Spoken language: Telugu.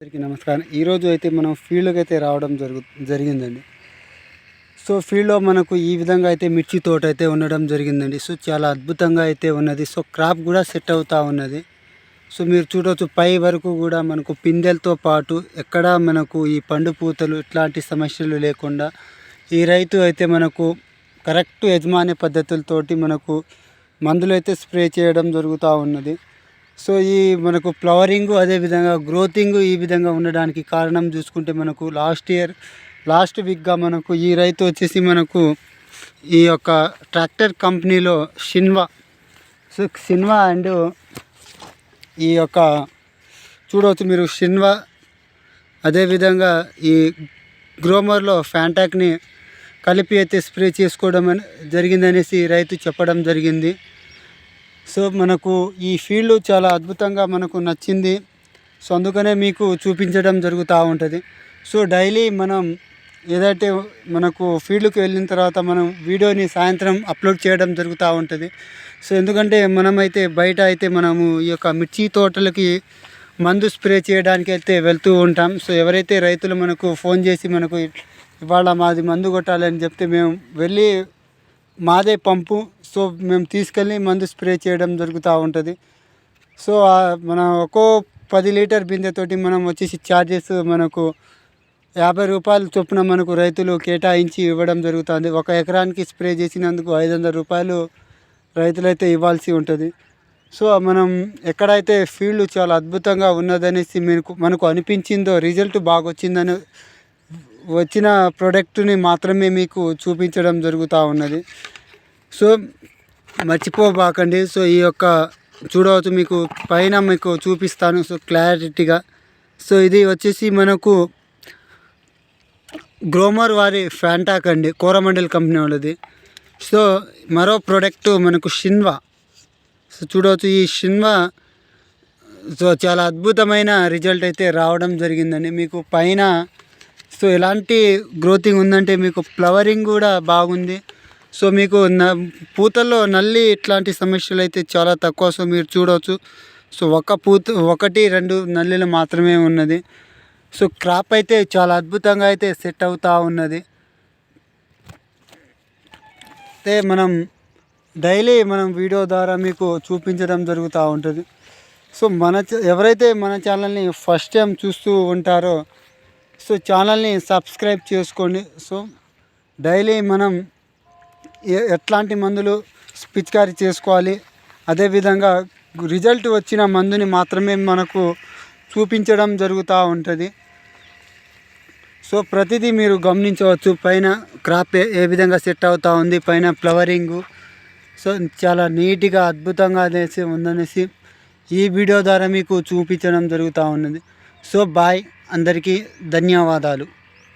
అందరికీ నమస్కారం. ఈరోజు అయితే మనం ఫీల్డ్కి అయితే రావడం జరుగు జరిగిందండి. సో ఫీల్డ్లో మనకు ఈ విధంగా అయితే మిర్చి తోట అయితే ఉండడం జరిగిందండి. సో చాలా అద్భుతంగా అయితే ఉన్నది. సో క్రాప్ కూడా సెట్ అవుతూ ఉన్నది. సో మీరు చూడవచ్చు పై వరకు కూడా మనకు పిందెలతో పాటు ఎక్కడ మనకు ఈ పండు పూతలు ఇట్లాంటి సమస్యలు లేకుండా ఈ రైతు అయితే మనకు కరెక్ట్ యజమాని పద్ధతులతోటి మనకు మందులు అయితే స్ప్రే చేయడం జరుగుతూ ఉన్నది. సో ఈ మనకు ఫ్లవరింగ్ అదేవిధంగా గ్రోతింగ్ ఈ విధంగా ఉండడానికి కారణం చూసుకుంటే మనకు లాస్ట్ ఇయర్ లాస్ట్ వీక్గా మనకు ఈ రైతు వచ్చేసి మనకు ఈ యొక్క ట్రాక్టర్ కంపెనీలో సిన్వా సో సిన్వా అండ్ ఈ యొక్క చూడవచ్చు మీరు సిన్వా అదేవిధంగా ఈ గ్రోమర్లో ఫ్యాంటాక్ని కలిపి అయితే స్ప్రే చేసుకోవడం అని జరిగిందనేసి రైతు చెప్పడం జరిగింది. సో మనకు ఈ ఫీల్డ్ చాలా అద్భుతంగా మనకు నచ్చింది. సో అందుకనే మీకు చూపించడం జరుగుతూ ఉంటుంది. సో డైలీ మనం ఏదైతే మనకు ఫీల్డ్కి వెళ్ళిన తర్వాత మనం వీడియోని సాయంత్రం అప్లోడ్ చేయడం జరుగుతూ ఉంటుంది. సో ఎందుకంటే మనమైతే బయట అయితే మనము ఈ యొక్క మిర్చి తోటలకి మందు స్ప్రే చేయడానికి అయితే వెళ్తూ ఉంటాం. సో ఎవరైతే రైతులు మనకు ఫోన్ చేసి మనకు ఇవాళ మాది మందు కొట్టాలని చెప్తే మేము వెళ్ళి మాదే పంపు. సో మేము తీసుకెళ్ళి మందు స్ప్రే చేయడం జరుగుతూ ఉంటుంది. సో మన ఒక్కో పది లీటర్ బిందెతోటి మనం వచ్చేసి ఛార్జెస్ మనకు యాభై రూపాయలు చొప్పున మనకు రైతులు కేటాయించి ఇవ్వడం జరుగుతుంది. ఒక ఎకరానికి స్ప్రే చేసినందుకు ఐదు వందల రూపాయలు రైతులైతే ఇవ్వాల్సి ఉంటుంది. సో మనం ఎక్కడైతే ఫీల్డ్ చాలా అద్భుతంగా ఉన్నదనేసి మీకు మనకు అనిపించిందో రిజల్ట్ బాగా వచ్చిందని వచ్చిన ప్రోడక్ట్ని మాత్రమే మీకు చూపించడం జరుగుతూ ఉన్నది. సో మర్చిపోబాకండి. సో ఈ యొక్క చూడవచ్చు మీకు పైన మీకు చూపిస్తాను. సో క్లారిటీగా. సో ఇది వచ్చేసి మనకు గ్రోమర్ వారి ఫ్యాంటాక్ అండి. కోరమండల్ కంపెనీ వాళ్ళది. సో మరో ప్రోడక్ట్ మనకు షిన్వా. సో చూడవచ్చు ఈ షిన్వా. సో చాలా అద్భుతమైన రిజల్ట్ అయితే రావడం జరిగిందండి. మీకు పైన సో ఎలాంటి గ్రోతింగ్ ఉందంటే మీకు ఫ్లవరింగ్ కూడా బాగుంది. సో మీకు న పూతల్లో నల్లి ఇట్లాంటి సమస్యలు అయితే చాలా తక్కువ సో మీరు చూడవచ్చు సో ఒక పూత ఒకటి రెండు నల్లిలు మాత్రమే ఉన్నది. సో క్రాప్ అయితే చాలా అద్భుతంగా అయితే సెట్ అవుతూ ఉన్నది. అయితే మనం డైలీ మనం వీడియో ద్వారా మీకు చూపించడం జరుగుతూ ఉంటుంది. సో మన ఎవరైతే మన ఛానల్ని ఫస్ట్ టైం చూస్తూ ఉంటారో సో ఛానల్ని సబ్స్క్రైబ్ చేసుకోండి. సో డైలీ మనం ఎట్లాంటి మందులు పిచికారీ చేసుకోవాలి? అదేవిధంగా రిజల్ట్ వచ్చిన మందుని మాత్రమే మనకు చూపించడం జరుగుతూ ఉంటుంది. సో ప్రతిదీ మీరు గమనించవచ్చు. పైన క్రాప్ ఏ- ఏ విధంగా సెట్ అవుతూ ఉంది పైన ఫ్లవరింగు. సో చాలా నీట్గా అద్భుతంగా అనేసి ఉందనేసి ఈ వీడియో ద్వారా మీకు చూపించడం జరుగుతూ ఉన్నది. So bye. అందరికీ ధన్యవాదాలు.